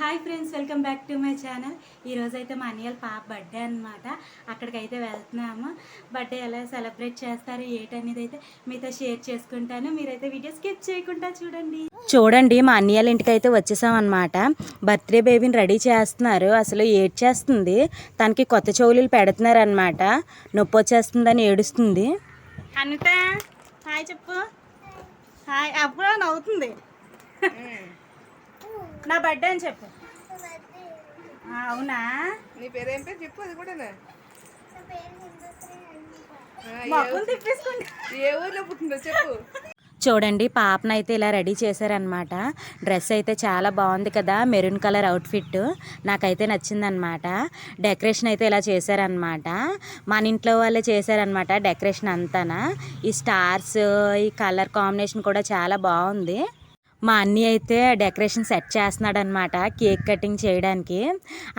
Hi friends welcome back to my channel. ఈరోజు అయితే మా అన్నయ్య పాప బర్త్డే అనమాట అక్కడికైతే వెళ్తున్నాము. బర్త్డే ఎలా సెలబ్రేట్ చేస్తారు ఏంటనేది అయితే మీతో షేర్ చేసుకుంటాను. మీరైతే వీడియో స్కిప్ చేయకుండా చూడండి. చూడండి మా అన్నయ్యల ఇంటికి అయితే వచ్చేసాం అనమాట బర్త్డే బేబీని రెడీ చేస్తున్నారు. అసలు ఏడ్ చేస్తుంది తనకి కొత్త చెవులు పెడుతున్నారు అనమాట నొప్పి వచ్చేస్తుందని ఏడుస్తుంది. అనిత హాయ్ చెప్పు. హాయ్ అప్పుడు నవ్వుతుంది. నా బర్త్డే అని చెప్పు. ఆ, అవునా? నీ పేరేం పేరు చెప్పు అది కూడా ఏ ఊర్లో పుట్టిందో చెప్పు. చూడండి పాపనైతే ఇలా రెడీ చేశారనమాట డ్రెస్ అయితే చాలా బాగుంది కదా మెరూన్ కలర్ అవుట్ఫిట్. నాకైతే నచ్చిందనమాట డెకరేషన్ అయితే ఇలా చేశారనమాట మన ఇంట్లో వాళ్ళే చేశారనమాట డెకరేషన్ అంతానా. ఈ స్టార్స్ ఈ కలర్ కాంబినేషన్ కూడా చాలా బాగుంది. మా అన్నీ అయితే డెకరేషన్ సెట్ చేస్తున్నాడు అనమాట కేక్ కటింగ్ చేయడానికి.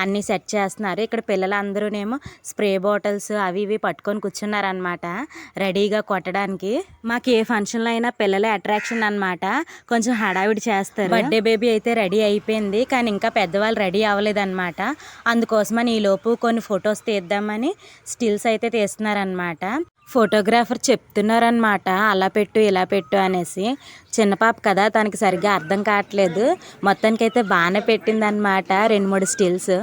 అన్నీ సెట్ చేస్తున్నారు. ఇక్కడ పిల్లలందరూనేమో స్ప్రే బాటిల్స్ అవి ఇవి పట్టుకొని కూర్చున్నారనమాట రెడీగా కొట్టడానికి. మాకు ఏ ఫంక్షన్లో అయినా పిల్లల అట్రాక్షన్ అనమాట కొంచెం హడావిడి చేస్తారు. బర్త్డే బేబీ అయితే రెడీ అయిపోయింది కానీ ఇంకా పెద్దవాళ్ళు రెడీ అవ్వలేదన్నమాట. అందుకోసమని ఈ లోపు కొన్ని ఫొటోస్ తీద్దామని స్టిల్స్ అయితే తీస్తున్నారనమాట ఫోటోగ్రాఫర్ చెప్తున్నారనమాట అలా పెట్టు ఇలా పెట్టు అనేసి. చిన్న పాప కదా తనకి సరిగ్గా అర్థం కావట్లేదు. మొత్తానికి అయితే బాగానే పెట్టిందనమాట రెండు మూడు stills.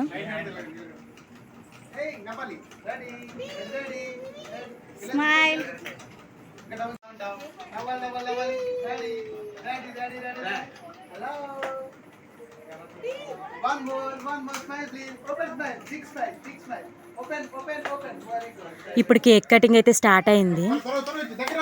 Smile. One more, one more smile, please. Open smile, big smile, big smile. Open, open, open. Very good. ఇప్పుడు కేక్ కటింగ్ అయితే స్టార్ట్ అయింది త్వరగా, త్వరగా, దగ్గర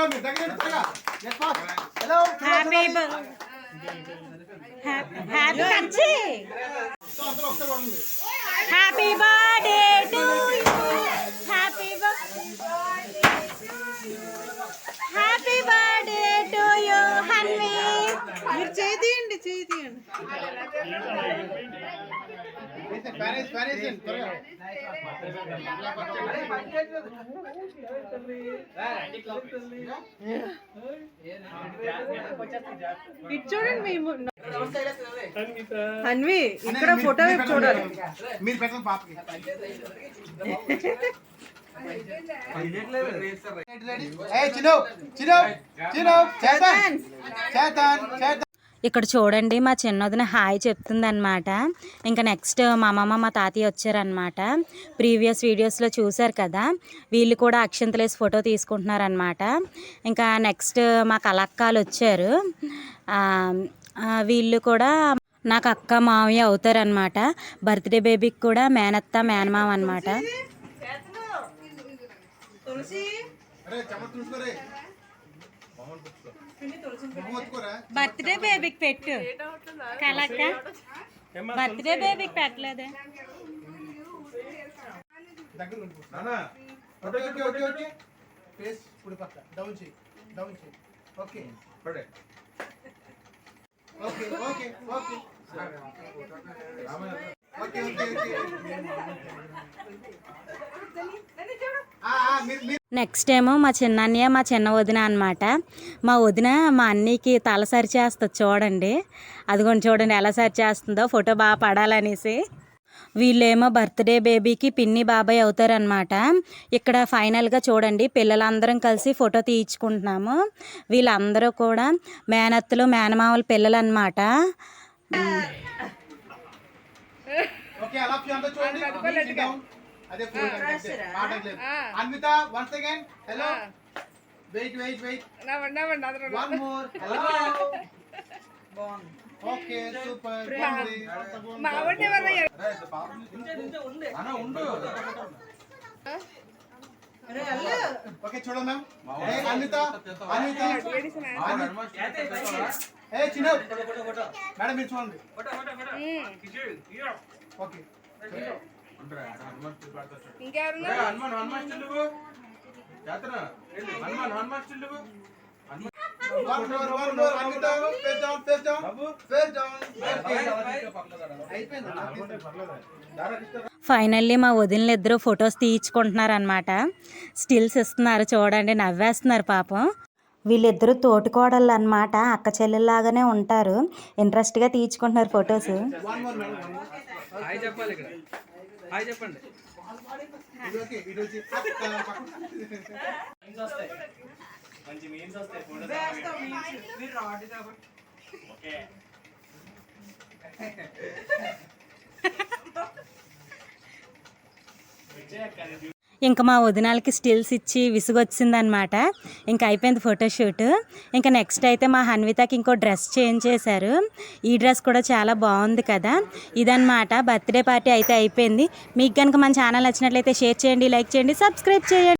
చూడండి మేము అన్వి ఇక్కడ ఫోటో మీరు వైపు చూడాలి పెట్టండి. మీరు పెట్టండి పాపకి ఏయ్, చిను, చిను, చిను, చేతన్, చేతన్, చేతన్. ఇక్కడ చూడండి మా చిన్నదిన హాయ్ చెప్తుందన్నమాట. ఇంకా నెక్స్ట్ మా అమ్మమ్మ మా తాతయ్య వచ్చారనమాట ప్రీవియస్ వీడియోస్లో చూశారు కదా వీళ్ళు కూడా అక్షంతలేసి ఫోటో తీసుకుంటున్నారనమాట ఇంకా నెక్స్ట్ మా కలక్కాలు వచ్చారు. వీళ్ళు కూడా నాకు అక్క మావయ్య అవుతారనమాట బర్త్డే బేబీకి కూడా మేనత్త మేనమామ అనమాట బర్త్డే బేబీకి పెట్టు. కలక్క. బర్త్డే బేబీకి పెట్టలేదే. ఫేస్ కుడి పక్క. డౌన్ చేయి డౌన్ చేయి. Okay okay okay okay okay okay ఆ, ఆ, మీరు మీరు నెక్స్ట్ ఏమో మా చిన్న అన్నయ్య మా చిన్న వదిన అనమాట మా వదిన మా అన్నయ్యకి తల సరి చేస్తుంది చూడండి. అదిగోండి చూడండి ఎలా సరి చేస్తుందో ఫోటో బాగా పడాలనేసి. వీళ్ళేమో బర్త్డే బేబీకి పిన్ని బాబాయ్ అవుతారనమాట ఇక్కడ ఫైనల్గా చూడండి పిల్లలందరం కలిసి ఫోటో తీయించుకుంటున్నాము. వీళ్ళందరూ కూడా మేనత్తలు మేనమామల పిల్లలు అనమాట ఓకే అలా అంతా చూడండి. అదే ఫోన్ మాట్లాడలేదు Anvita once again hello wait wait wait one more hello okay super ఆవిడ ఎవరయ్యా? ఓకే చూడ మ్యామ్ ఏ అన్విత. అన్విత. ఏ చిన్న మేడం మీరు చూడండి. ఓకే ఫైనల్లీ మా వదినలు ఇద్దరు ఫొటోస్ తీయించుకుంటున్నారు అనమాట స్టిల్స్ ఇస్తున్నారు చూడండి నవ్వేస్తున్నారు పాపం. వీళ్ళిద్దరూ తోటికోడళ్ళు అనమాట అక్క చెల్లెల్లాగానే ఉంటారు. ఇంట్రెస్ట్గా తీయించుకుంటున్నారు ఫొటోస్. హాయ్ చెప్పండి. ఇది ఓకే. ఇది వచ్చి ఇంకా మా వదినాలకి స్టిల్స్ ఇచ్చి విసుగొచ్చిందనమాట ఇంకా అయిపోయింది ఫోటోషూట్. ఇంకా నెక్స్ట్ అయితే మా హన్వితకి ఇంకో డ్రెస్ చేంజ్ చేశారు. ఈ డ్రెస్ కూడా చాలా బాగుంది కదా. ఇదనమాట బర్త్డే పార్టీ అయితే అయిపోయింది. మీకు కనుక మన ఛానల్ నచ్చినట్లయితే షేర్ చేయండి లైక్ చేయండి సబ్స్క్రైబ్ చేయండి.